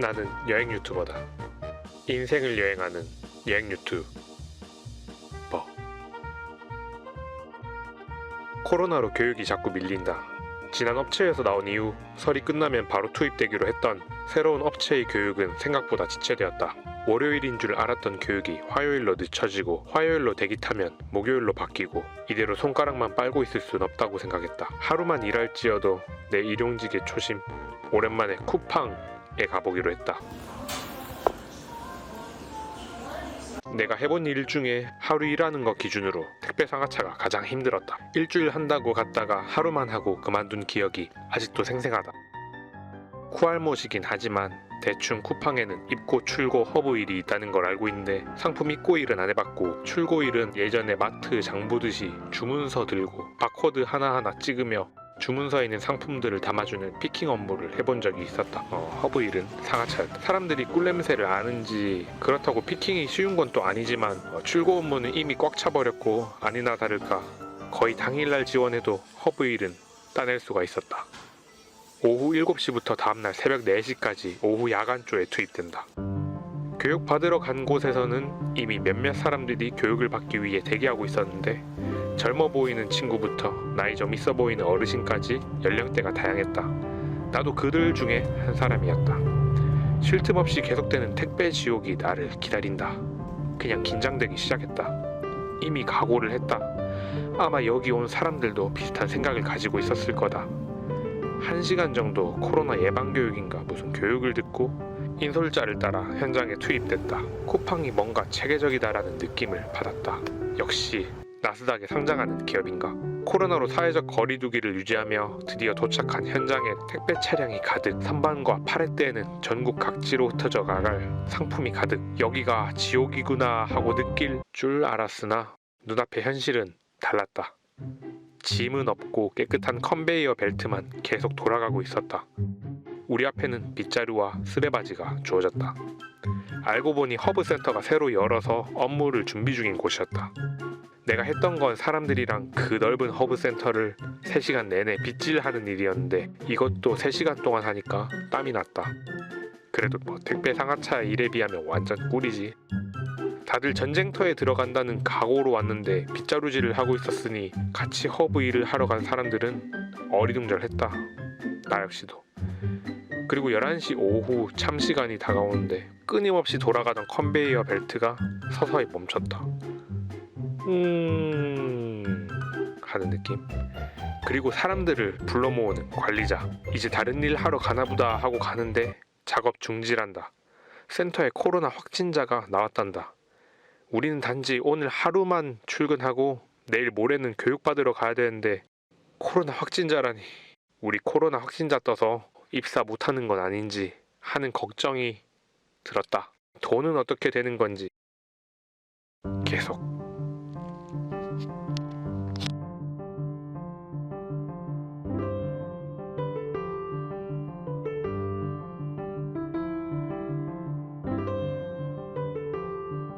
나는 여행 유튜버다. 인생을 여행하는 여행 유튜버. 코로나로 교육이 자꾸 밀린다. 지난 업체에서 나온 이후 설이 끝나면 바로 투입되기로 했던 새로운 업체의 교육은 생각보다 지체되었다. 월요일인 줄 알았던 교육이 화요일로 늦춰지고 화요일로 대기 타면 목요일로 바뀌고 이대로 손가락만 빨고 있을 순 없다고 생각했다. 하루만 일할지어도 내 일용직의 초심 오랜만에 쿠팡 에 가보기로 했다. 내가 해본 일 중에 하루 일하는 거 기준으로 택배 상하차가 가장 힘들었다. 일주일 한다고 갔다가 하루만 하고 그만둔 기억이 아직도 생생하다. 쿠알못이긴 하지만 대충 쿠팡에는 입고 출고 허브일이 있다는 걸 알고 있는데 상품 입고일은 안 해봤고 출고일은 예전에 마트 장 보듯이 주문서 들고 바코드 하나하나 찍으며 주문서에 있는 상품들을 담아주는 피킹 업무를 해본 적이 있었다. 어, 허브 일은 상하차였다. 사람들이 꿀냄새를 아는지 그렇다고 피킹이 쉬운 건 또 아니지만 어, 출고 업무는 이미 꽉 차버렸고 아니나 다를까 거의 당일날 지원해도 허브 일은 따낼 수가 있었다. 오후 7시부터 다음날 새벽 4시까지 오후 야간조에 투입된다. 교육 받으러 간 곳에서는 이미 몇몇 사람들이 교육을 받기 위해 대기하고 있었는데 젊어 보이는 친구부터 나이 좀 있어 보이는 어르신까지 연령대가 다양했다. 나도 그들 중에 한 사람이었다. 쉴 틈 없이 계속되는 택배 지옥이 나를 기다린다. 그냥 긴장되기 시작했다. 이미 각오를 했다. 아마 여기 온 사람들도 비슷한 생각을 가지고 있었을 거다. 한 시간 정도 코로나 예방 교육인가 무슨 교육을 듣고 인솔자를 따라 현장에 투입됐다. 쿠팡이 뭔가 체계적이다라는 느낌을 받았다. 역시 나스닥에 상장하는 기업인가? 코로나로 사회적 거리두기를 유지하며 드디어 도착한 현장에 택배 차량이 가득 선반과 팔레대에는 전국 각지로 흩어져 가갈 상품이 가득 여기가 지옥이구나 하고 느낄 줄 알았으나 눈앞의 현실은 달랐다. 짐은 없고 깨끗한 컨베이어 벨트만 계속 돌아가고 있었다. 우리 앞에는 빗자루와 쓰레바지가 주어졌다. 알고 보니 허브센터가 새로 열어서 업무를 준비 중인 곳이었다. 내가 했던 건 사람들이랑 그 넓은 허브 센터를 3시간 내내 빗질하는 일이었는데 이것도 3시간 동안 하니까 땀이 났다. 그래도 뭐 택배 상하차 일에 비하면 완전 꿀이지. 다들 전쟁터에 들어간다는 각오로 왔는데 빗자루질을 하고 있었으니 같이 허브 일을 하러 간 사람들은 어리둥절했다. 나 역시도. 그리고 11시 오후 참 시간이 다가오는데 끊임없이 돌아가던 컨베이어 벨트가 서서히 멈췄다. 음 하는 느낌. 그리고 사람들을 불러 모으는 관리자. 이제 다른 일 하러 가나보다 하고 가는데 작업 중지란다. 센터에 코로나 확진자가 나왔단다. 우리는 단지 오늘 하루만 출근하고 내일 모레는 교육받으러 가야 되는데 코로나 확진자라니. 우리 코로나 확진자 떠서 입사 못하는 건 아닌지 하는 걱정이 들었다. 돈은 어떻게 되는 건지 계속